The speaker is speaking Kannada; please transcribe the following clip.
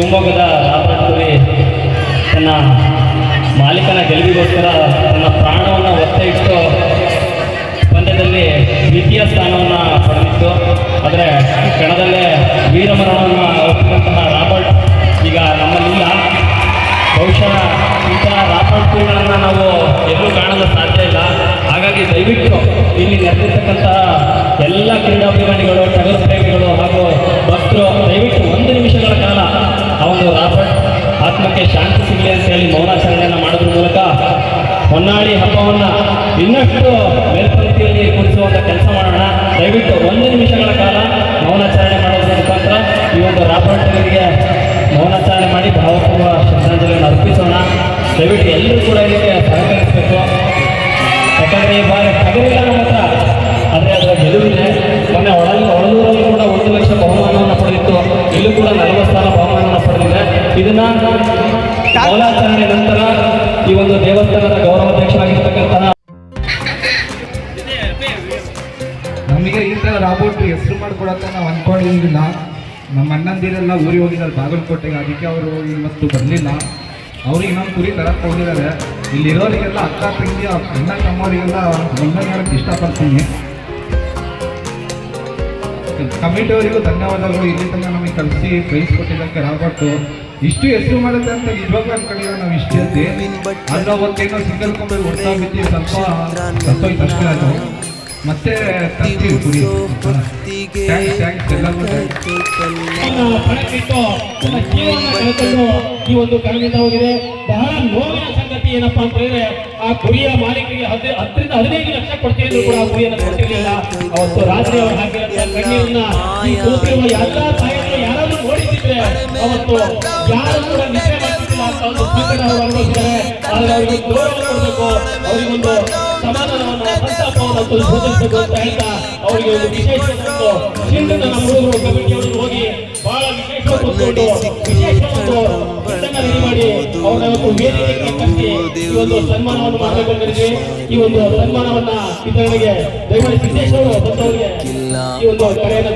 ಶಿವಮೊಗ್ಗದ ರಾಬರ್ಟ್ಪುರಿ ತನ್ನ ಮಾಲೀಕನ ಗೆಲುವಿಗೋಸ್ಕರ ತನ್ನ ಪ್ರಾಣವನ್ನು ಒತ್ತೆ ಇಟ್ಟು ಪಂದ್ಯದಲ್ಲಿ ದ್ವಿತೀಯ ಸ್ಥಾನವನ್ನು ಪಡೆದಿತ್ತು. ಆದರೆ ಕ್ಷಣದಲ್ಲೇ ವೀರಮರಣವನ್ನು ಒಪ್ಪಿದಂತಹ ರಾಬರ್ಟ್ ಈಗ ನಮ್ಮಲ್ಲಿಲ್ಲ. ಬಹುಶಃ ಇಂತಹ ರಾಬರ್ಟ್ಗಳನ್ನು ನಾವು ಎಲ್ಲೂ ಕಾಣಲು ಸಾಧ್ಯ ಇಲ್ಲ. ಹಾಗಾಗಿ ದಯವಿಟ್ಟು ಇಲ್ಲಿ ನೆರೆದಿರ್ತಕ್ಕಂತಹ ಎಲ್ಲ ಕ್ರೀಡಾಭಿಮಾನಿಗಳು ಟಗರು ಪ್ರೇಮಿಗಳು ಹಾಗೂ ಭಕ್ತರು, ದಯವಿಟ್ಟು ಒಂದು ನಿಮಿಷಗಳ ಕಾಲ ಆ ಒಂದು ರಾಬರ್ಟ್ ಆತ್ಮಕ್ಕೆ ಶಾಂತಿ ಸಿಗಲಿ ಅಂತ ಹೇಳಿ ಮೌನಾಚರಣೆಯನ್ನು ಮಾಡೋದ್ರ ಮೂಲಕ ಹೊನ್ನಾಳಿ ಹಬ್ಬವನ್ನು ಇನ್ನಷ್ಟು ಮೇಲ್ಪಂಕ್ತಿಯಲ್ಲಿ ಕುರಿಸುವಂಥ ಕೆಲಸ ಮಾಡೋಣ. ದಯವಿಟ್ಟು ಒಂದು ನಿಮಿಷಗಳ ಕಾಲ ಮೌನಾಚರಣೆ ಮಾಡೋದ್ರ ಮುಖಾಂತರ ಈ ಒಂದು ರಾಪಣಿಗೆ ಮೌನಾಚರಣೆ ಮಾಡಿ ಭಾವಪೂರ್ವ ಶ್ರದ್ಧಾಂಜಲಿಯನ್ನು ಅರ್ಪಿಸೋಣ. ದಯವಿಟ್ಟು ಎಲ್ಲರೂ ಕೂಡ ಇದಕ್ಕೆ ಸಹಕರಿಸಬೇಕು. ಯಾಕಂದರೆ ಈ ಬಾರಿ ಇದನ್ನ ನಂತರ ಈ ಒಂದು ದೇವಸ್ಥಾನದ ಗೌರವಾಧ್ಯಕ್ಷರಾಗಿರ್ತಕ್ಕಂತಹ ನಮಗೆ ಈ ಥರ ರಾಬೋಟ್ ಹೆಸರು ಮಾಡ್ಕೊಡಕ್ಕೆ ನಾವು ಅನ್ಕೊಂಡಿಲ್ಲ ನಮ್ಮ ಅಣ್ಣಂದಿರೆಲ್ಲ ಊರಿಗೆ ಹೋಗಿದ್ದಾರೆ, ಬಾಗಲಕೋಟೆಗೆ. ಅದಕ್ಕೆ ಅವರು ಇವತ್ತು ಬರಲಿಲ್ಲ. ಅವ್ರಿಗೆ ನಮ್ಮ ಕುರಿ ತರಕ್ಕೆ ಹೋಗಿದ್ದಾರೆ. ಇಲ್ಲಿರೋರಿಗೆಲ್ಲ ಅಕ್ಕ, ತಂಗಿ ಅಣ್ಣ, ತಮ್ಮವರಿಗೆಲ್ಲ ಒಂದನೇ ಹೇಳಕ್ಕೆ ಇಷ್ಟಪಡ್ತೀನಿ. ಕಮಿಟಿಯವರಿಗೂ ಧನ್ಯವಾದಗಳು. ಇಲ್ಲಿ ತನಕ ನಮಗೆ ಕಲಿಸಿ ಪ್ರೈಸ್ ಕೊಟ್ಟಿದ್ದಕ್ಕೆ ರಾಬರ್ಟು ಇಷ್ಟು ಎಷ್ಟು ಮಾಡುತ್ತೆ ಅಂತ ನಿಜವಾಗ ಅನ್ಕೊಂಡಿಲ್ಲ ನಾವು ಇಷ್ಟು ಹೇಳ್ತಿ ಆದ್ರೆ ಅವತ್ತೇನೋ ಸಿಂಗಲ್ ಕೊಂಬೆ ಹೊಡ್ತಾ ಬಿದ್ದು ಸ್ವಲ್ಪ ಸತ್ತೋಯ್ತು ಅಷ್ಟೇ ಅದು. ಮತ್ತೆ ತರ್ತೀವಿ ಕುರಿ ಥ್ಯಾಂಕ್ಸ್ ಥ್ಯಾಂಕ್ಸ್ ಎಲ್ಲರಿಗೂ ಪಣಕ್ಕಿಟ್ಟು ತನ್ನ ಜೀವನ ಕಳೆದುಕೊಂಡು ಈ ಒಂದು ಕಾರಣದಿಂದ ಹೋಗಿದೆ. ಬಹಳ ನೋವಿನ ಸಂಗತಿ ಏನಪ್ಪಾ ಅಂತ ಹೇಳಿದ್ರೆ ಆ ಕುರಿಯ ಮಾಲೀಕರಿಗೆ ಹತ್ತು ಹತ್ತರಿಂದ ಹದಿನೈದು ಲಕ್ಷ ಕೊಡ್ತೀನಿ ಅಂದ್ರೂ ಕೂಡ ಆ ಕುರಿಯನ್ನು ಕೊಟ್ಟಿರಲಿಲ್ಲ ಅವತ್ತು ರಾತ್ರಿ ಅವರು ಹಾಕಿರೋ ಕಣ್ಣೀರನ್ನ ಈ ಕೂತಿರುವ ಎಲ್ಲಾ ತಾಯಿಗಳು ನೋಡಿದ್ರೆ ಅವತ್ತು ಯಾರು ಕೂಡ ನಿದ್ರೆ ಮಾಡ್ತಿದ್ದಿಲ್ಲ ಅಂತ ಒಂದು ಅವರು ಅನುಭವಿಸಿದ್ದಾರೆ. ಆದರೆ ಅವರಿಗೆ ಗೌರವ ಕೊಡಬೇಕು. ಅವರಿಗೊಂದು ಸಮಾಧಾನವನ್ನು ಸಂತಾಪವನ್ನು ಸೂಚಿಸಬೇಕು ಅಂತ ಹೇಳ್ತಾ ಅವರಿಗೆ ಒಂದು ವಿಶೇಷ ಒಂದು ಚಿಂತನೆ ನಮ್ಮ ಹುಡುಗರು ಕಮಿಟಿಯವರು ಹೋಗಿ ಬಹಳ ವಿಶೇಷ ಕೂತ್ಕೊಂಡು ವಿಶೇಷ ಒಂದು ಮಾಡಿ ಈ ಒಂದು ಸನ್ಮಾನವನ್ನು ಮಾಡಿಕೊಂಡಿದ್ದೀವಿ ಈ ಒಂದು ಸನ್ಮಾನವನ್ನ ವಿತರಣೆಗೆ ದಯಮಾಡಿ ಸಿದ್ದೇಶ್ವರು ಬಂದವರಿಗೆ ಈ ಒಂದು ಕರೆಯನ್ನು